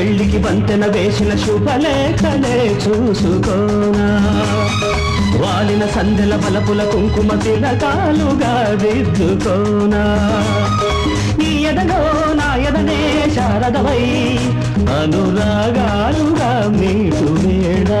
పెళ్ళికి బంతెన వేసిన శుభలేఖలే చూసుకోనా. వాలిన సందెల బలపుల కుంకుమ తిలకాలుగా దిద్దుకోనా. నీ ఎదగో నా ఎదనే శారదవై అనురాగాలుగా మీకు వేడా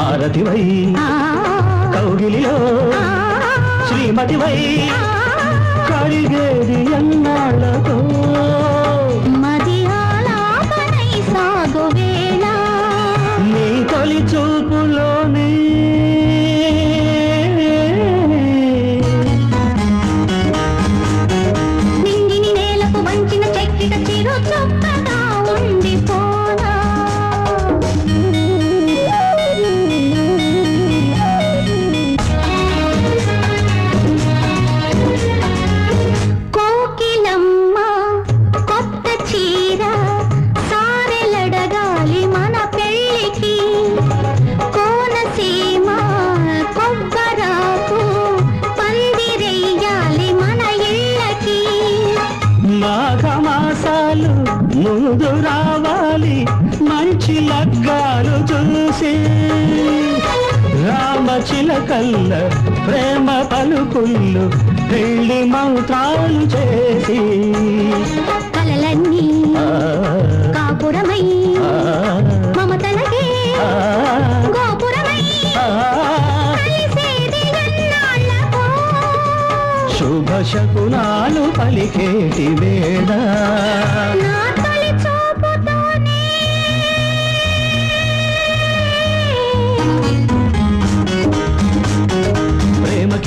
ఆరతివై ఆ, కౌగిలిలో శ్రీమతివై ఆ. ముందు రావాలి మంచి లగ్గాలు చూసి. రామచిలకల్ల ప్రేమ పలుకుళ్ళు పెళ్ళి మంత్రాలు చేసి. కలలన్నీ కాపురమై మమతలకే గోపురమై. శుభ శకునాలు పలికేటి వేళ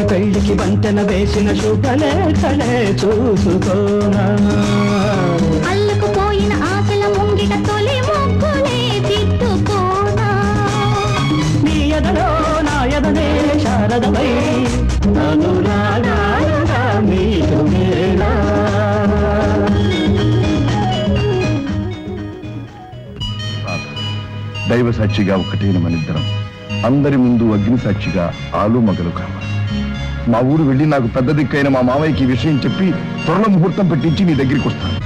పెళ్ళికి వంతెన వేసిన శుభలేఖలే చూసుకోనా. అల్లుకుపోయిన ఆశల ముంగిట తొలి ముగ్గులే దిద్దుకోనా నీ ఎదలో నా ఎదనే శారదమై వేళ దైవ సాక్షిగా ఒకటైన మనిద్దరం అందరి ముందు అగ్ని సాక్షిగా ఆలు మగలు కావాలి. మా ఊరు వెళ్ళి నాకు పెద్ద దిక్కైన మా మామయ్యకి ఈ విషయం చెప్పి త్వరలో ముహూర్తం పెట్టించి నీ దగ్గరికి వస్తాను.